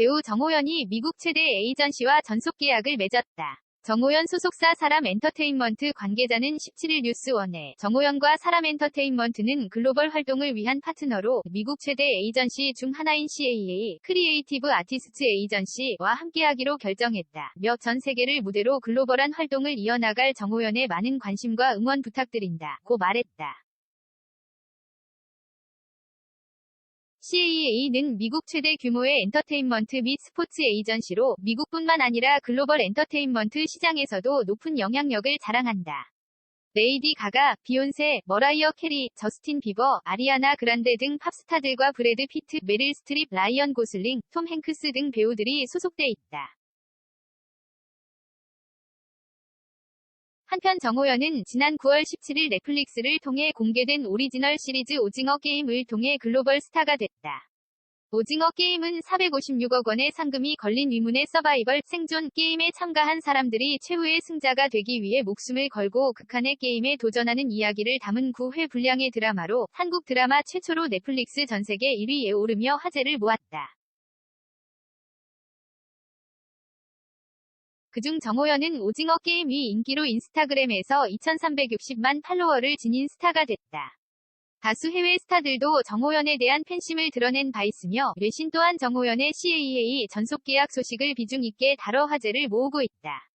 배우 정호연이 미국 최대 에이전시와 전속 계약을 맺었다. 정호연 소속사 사람 엔터테인먼트 관계자는 17일 뉴스원에 정호연과 사람 엔터테인먼트는 글로벌 활동을 위한 파트너로 미국 최대 에이전시 중 하나인 CAA 크리에이티브 아티스트 에이전시와 함께하기로 결정했다. 며 전 세계를 무대로 글로벌한 활동을 이어나갈 정호연의 많은 관심과 응원 부탁드린다. 고 말했다. CAA는 미국 최대 규모의 엔터테인먼트 및 스포츠 에이전시로 미국뿐만 아니라 글로벌 엔터테인먼트 시장에서도 높은 영향력을 자랑한다. 레이디 가가, 비욘세, 머라이어 캐리, 저스틴 비버, 아리아나 그란데 등 팝스타들과 브래드 피트, 메릴 스트립, 라이언 고슬링, 톰 행크스 등 배우들이 소속돼 있다. 한편 정호연은 지난 9월 17일 넷플릭스를 통해 공개된 오리지널 시리즈 오징어 게임을 통해 글로벌 스타가 됐다. 오징어 게임은 456억 원의 상금이 걸린 위문의 서바이벌 생존 게임에 참가한 사람들이 최후의 승자가 되기 위해 목숨을 걸고 극한의 게임에 도전하는 이야기를 담은 9회 분량의 드라마로 한국 드라마 최초로 넷플릭스 전 세계 1위에 오르며 화제를 모았다. 그중 정호연은 오징어 게임이 인기로 인스타그램에서 2360만 팔로워를 지닌 스타가 됐다. 다수 해외 스타들도 정호연에 대한 팬심을 드러낸 바 있으며 외신 또한 정호연의 CAA 전속 계약 소식을 비중 있게 다뤄 화제를 모으고 있다.